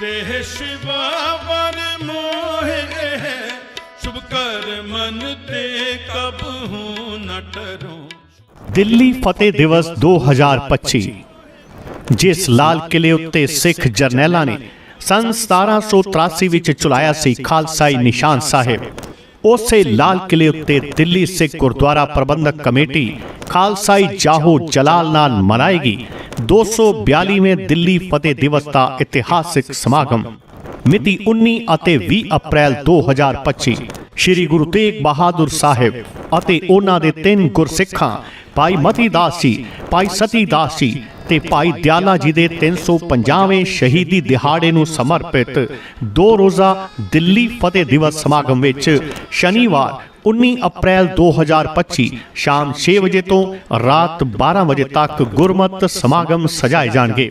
ਦੇਹ ਸ਼ਿਵਾ ਵਰ ਮੋਹਿ ਸ਼ੁਭ ਕਰ ਮਨ ਤੇ ਕਬ ਹੂੰ ਨ ਦਿੱਲੀ ਫਤਿਹ ਦਿਵਸ 2025 ਜਿਸ ਲਾਲ ਕਿਲੇ ਉੱਤੇ ਸਿੱਖ ਜਰਨੈਲਾਂ ਨੇ ਸਨ 1783 ਵਿੱਚ ਚੁਲਾਇਆ ਸੀ ਖਾਲਸਾਈ ਨਿਸ਼ਾਨ ਸਾਹਿਬ। ਉਸੇ ਲਾਲ ਕਿਲੇ ਉੱਤੇ ਦਿੱਲੀ ਸਿੱਖ ਗੁਰਦੁਆਰਾ ਪ੍ਰਬੰਧਕ ਕਮੇਟੀ ਖਾਲਸਾਈ ਜਾਹੋ ਜਲਾਲ ਨਾਲ ਮਨਾਏਗੀ 242ਵੇਂ ਦਿੱਲੀ ਫਤਿਹ ਦਿਵਸ ਦਾ ਇਤਿਹਾਸਿਕ ਸਮਾਗਮ। ਮਿਤੀ 19 ਅਤੇ 20 ਅਪ੍ਰੈਲ 2025 ਸ੍ਰੀ ਗੁਰੂ ਤੇਗ ਬਹਾਦਰ ਸਾਹਿਬ ਅਤੇ ਉਹਨਾਂ ਦੇ ਤਿੰਨ ਗੁਰਸਿੱਖਾਂ, ਭਾਈ ਮਤੀ ਦਾਸ ਜੀ, ਭਾਈ ਸਤੀ ਦਾਸ ਜੀ ਤੇ ਭਾਈ ਦਿਆਲਾ ਜੀ ਦੇ 350ਵੇਂ ਸ਼ਹੀਦੀ ਦਿਹਾੜੇ ਨੂੰ ਸਮਰਪਿਤ ਦੋ ਰੋਜ਼ਾ ਦਿੱਲੀ ਫਤਿਹ ਦਿਵਸ ਸਮਾਗਮ ਵਿੱਚ ਸ਼ਨੀਵਾਰ 19 ਅਪ੍ਰੈਲ 2025 ਸ਼ਾਮ 6 ਵਜੇ ਤੋਂ ਰਾਤ 12 ਵਜੇ ਤੱਕ ਗੁਰਮਤ ਸਮਾਗਮ ਸਜਾਏ ਜਾਣਗੇ।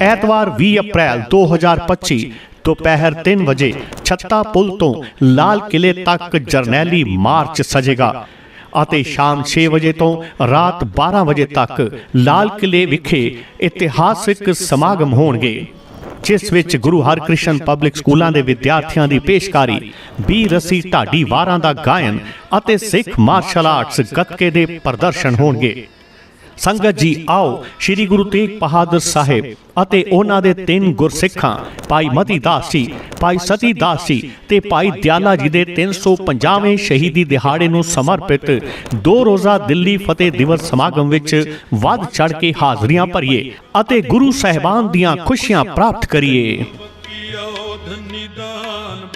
ਐਤਵਾਰ 20 ਅਪ੍ਰੈਲ 2025 ਦੁਪਹਿਰ 3 ਵਜੇ ਛੱਤਾ ਪੁਲ ਤੋਂ ਲਾਲ ਕਿਲੇ ਤੱਕ ਜਰਨੈਲੀ ਮਾਰਚ ਸਜੇਗਾ। ਅਤੇ ਸ਼ਾਮ 6 ਵਜੇ ਤੋਂ ਰਾਤ 12 ਵਜੇ ਤੱਕ ਲਾਲ ਕਿਲੇ ਵਿਖੇ ਇਤਿਹਾਸਿਕ ਸਮਾਗਮ ਹੋਣਗੇ, ਜਿਸ ਵਿੱਚ ਗੁਰੂ ਹਰਕ੍ਰਿਸ਼ਨ ਪਬਲਿਕ ਸਕੂਲਾਂ ਦੇ ਵਿਦਿਆਰਥੀਆਂ ਦੀ ਪੇਸ਼ਕਾਰੀ 20 ਰਸੀ ਢਾਡੀ ਵਾਰਾਂ ਦਾ ਗਾਇਨ ਅਤੇ ਸਿੱਖ ਮਾਰਸ਼ਲ ਆਰਟਸ ਗੱਤਕੇ ਦੇ ਪ੍ਰਦਰਸ਼ਨ ਹੋਣਗੇ। ਸੰਗਤ ਜੀ ਆਓ, ਸ੍ਰੀ ਗੁਰੂ ਤੇਗ ਬਹਾਦਰ ਸਾਹਿਬ ਅਤੇ ਉਹਨਾਂ ਦੇ ਤਿੰਨ ਗੁਰਸਿੱਖਾਂ, ਭਾਈ ਮਤੀ ਦਾਸ ਜੀ, ਭਾਈ ਸਤੀ ਦਾਸ ਜੀ ਤੇ ਭਾਈ ਦਿਆਲਾ ਜੀ ਦੇ 350ਵੇਂ ਸ਼ਹੀਦੀ ਦਿਹਾੜੇ ਨੂੰ ਸਮਰਪਿਤ ਦੋ ਰੋਜ਼ਾ ਦਿੱਲੀ ਫਤਿਹ ਦਿਵਸ ਸਮਾਗਮ ਵਿੱਚ ਵੱਧ ਚੜ ਕੇ ਹਾਜ਼ਰੀਆਂ ਭਰੀਏ ਅਤੇ ਗੁਰੂ ਸਾਹਿਬਾਨ ਦੀਆਂ ਖੁਸ਼ੀਆਂ ਪ੍ਰਾਪਤ ਕਰੀਏ। ਕੀਓ ਧਨਿ ਦਾਨ